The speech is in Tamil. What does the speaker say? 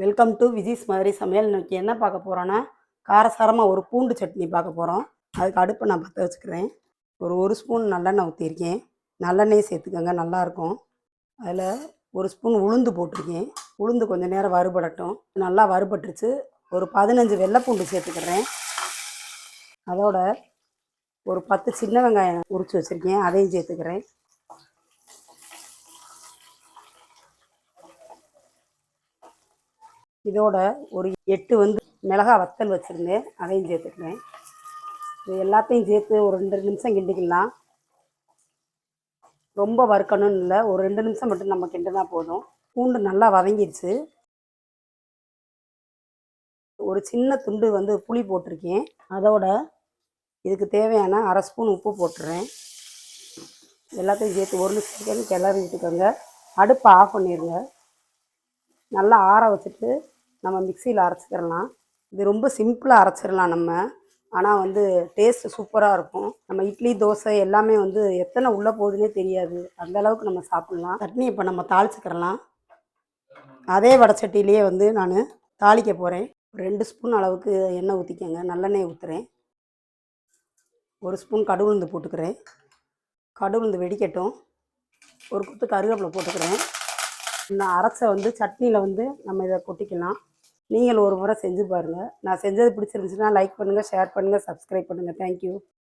வெல்கம் டு விஜிஸ் மாதிரி சமையல். இன்னைக்கு என்ன பார்க்க போகிறோன்னா காரசாரமாக ஒரு பூண்டு சட்னி பார்க்க போகிறோம் அதுக்கு அடுப்பை நான் பற்ற வச்சுக்கிறேன். ஒரு ஒரு ஸ்பூன் நல்லெண்ணெய் ஊற்றிருக்கேன் நல்லெண்ணெய் சேர்த்துக்கோங்க நல்லாயிருக்கும் அதில் ஒரு ஸ்பூன் உளுந்து போட்டிருக்கேன். உளுந்து கொஞ்சம் நேரம் வறுபடட்டும். நல்லா வறுபட்டுருச்சு. ஒரு பதினஞ்சு வெள்ளைப்பூண்டு சேர்த்துக்கிறேன். அதோட ஒரு பத்து சின்ன வெங்காயம் உரித்து வச்சுருக்கேன். அதையும் சேர்த்துக்கிறேன். இதோட ஒரு எட்டு வந்து மிளகா வத்தல் வச்சுருந்தேன் அதையும் சேர்த்துக்கிறேன். இது எல்லாத்தையும் சேர்த்து ஒரு ரெண்டு நிமிஷம் கிண்டிக்கலாம். ரொம்ப வறுக்கணும்னு இல்லை ஒரு ரெண்டு நிமிஷம் மட்டும் நம்ம கிண்டுனா போதும். பூண்டு நல்லா வதங்கிடுச்சு ஒரு சின்ன துண்டு வந்து புளி போட்டிருக்கேன். அதோட இதுக்கு தேவையான அரை ஸ்பூன் உப்பு போட்டுறேன். எல்லாத்தையும் சேர்த்து ஒரு நிமிஷம் கிளறி விட்டுக்கோங்க அடுப்பை ஆஃப் பண்ணிடுங்க. நல்லா ஆற வச்சுட்டு நம்ம மிக்சியில் அரைச்சிக்கிறலாம். இது ரொம்ப சிம்பிளாக அரைச்சிடலாம் நம்ம. ஆனால் வந்து டேஸ்ட் சூப்பராக இருக்கும். நம்ம இட்லி தோசை எல்லாமே வந்து எத்தனை உள்ளே போகுதுன்னே தெரியாது. அந்த அளவுக்கு நம்ம சாப்பிட்லாம். சட்னி இப்போ நம்ம தாளிச்சுக்கிறலாம். அதே வடச்சட்டிலேயே வந்து நான் தாளிக்க போகிறேன் ரெண்டு ஸ்பூன் அளவுக்கு எண்ணெய் ஊற்றிக்கங்க நல்லெண்ணெய் ஊற்றுறேன் ஒரு ஸ்பூன் கடுகுளுந்து போட்டுக்கிறேன். கடுகுளுந்து வெடிக்கட்டும். ஒரு குத்து கருவேப்பிலை போட்டுக்கிறேன். இந்த அரைச்ச வந்து சட்னியில் வந்து நம்ம இதை கொட்டிக்கலாம். நீங்கள் ஒரு முறை செஞ்சு பாருங்கள் நான் செஞ்சது பிடிச்சிருந்துச்சுன்னா லைக் பண்ணுங்கள் ஷேர் பண்ணுங்கள் சப்ஸ்கிரைப் பண்ணுங்கள் தேங்க்யூ